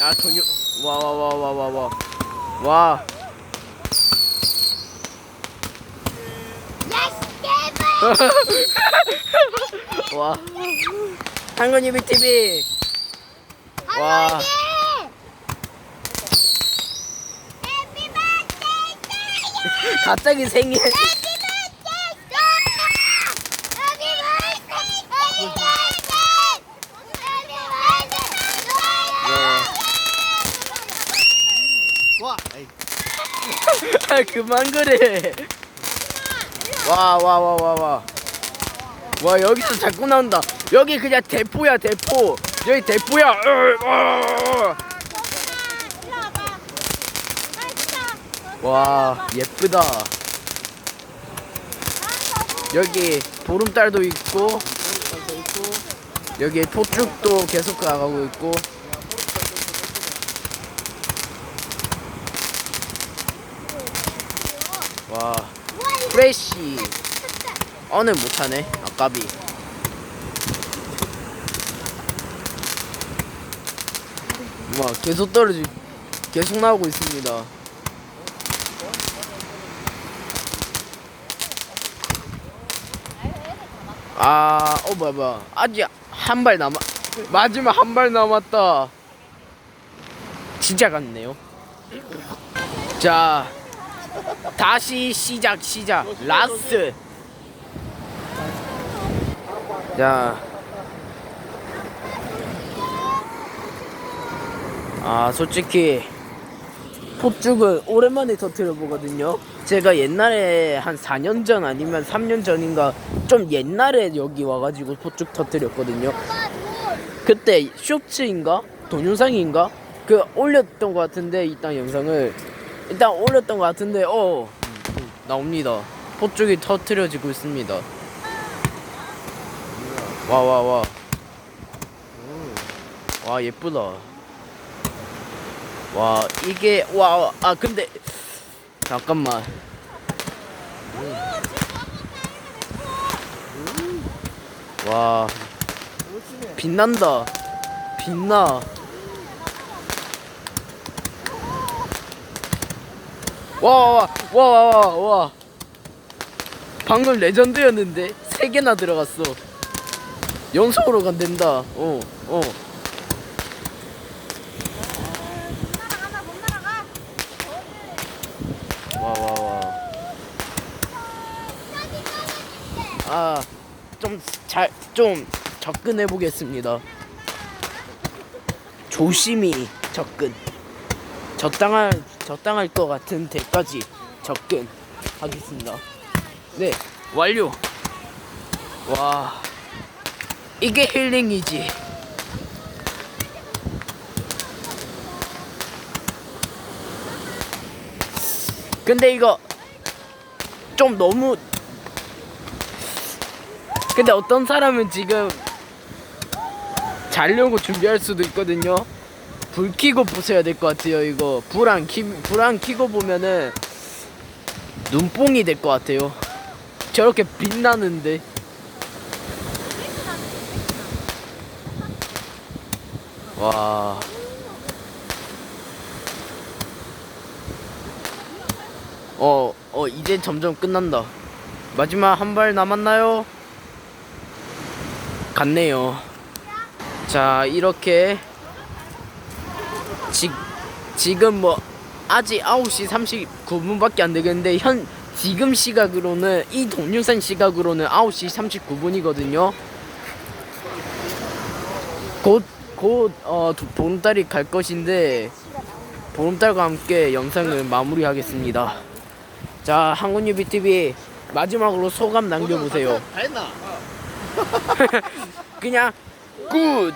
야 돈유 와와 와 와 와 와 와. 와. 한건이비 TV. 와. 갑자기 생일. 와. 에이. 아, 그만 그래. 와 와 와 와 와. 와 여기서 자꾸 나온다. 여기 그냥 대포야 대포. 여기 대포야. 으, 어. 와 예쁘다. 여기 보름달도 있고 여기 포축도 계속 가고 있고 와 프레쉬. 어는 못하네 아까비. 와 계속 떨어지 계속 나오고 있습니다. 아어 뭐야 뭐야. 아직 한 발 남아 마지막 한 발 남았다. 진짜 같네요. 자 다시 시작 시작 라스트 자. 아, 솔직히 폭죽은 오랜만에 터트려 보거든요. 제가 옛날에 한 4년 전 아니면 3년 전인가 좀 옛날에 여기 와가지고 폭죽 터트렸거든요. 그때 쇼츠인가 동영상인가 그 올렸던 것 같은데 일단 영상을 일단 올렸던 것 같은데 어 나옵니다. 폭죽이 터트려지고 있습니다. 와 와 와. 와 예쁘다. 와 이게 와 아 근데 잠깐만. 와 빛난다. 빛나. 와와와와와 와. 방금 레전드였는데 세 개나 들어갔어. 연속으로 간댄다. 어, 어. 와, 와, 와. 아, 좀 잘, 좀 접근해 보겠습니다. 조심히 접근. 적당할, 적당할 것 같은 데까지 접근 하겠습니다. 네, 완료. 와. 이게 힐링이지. 근데 이거 좀 너무 근데 어떤 사람은 지금 자려고 준비할 수도 있거든요. 불 켜고 보셔야 될 것 같아요. 이거 불 안 키, 불 안 켜고 보면은 눈뽕이 될 것 같아요. 저렇게 빛나는데. 와. 어, 어, 이제 점점 끝난다. 마지막 한 발 남았나요? 갔네요. 자, 이렇게 지, 지금 뭐 아직 9시 39분밖에 안 되겠는데 현 지금 시각으로는 이 동영상 시각으로는 9시 39분이거든요. 곧 곧 어, 도- 보름달이 갈 것인데 보름달과 함께 영상을 마무리하겠습니다. 자, 항군유비 TV 마지막으로 소감 남겨보세요. 그냥 굿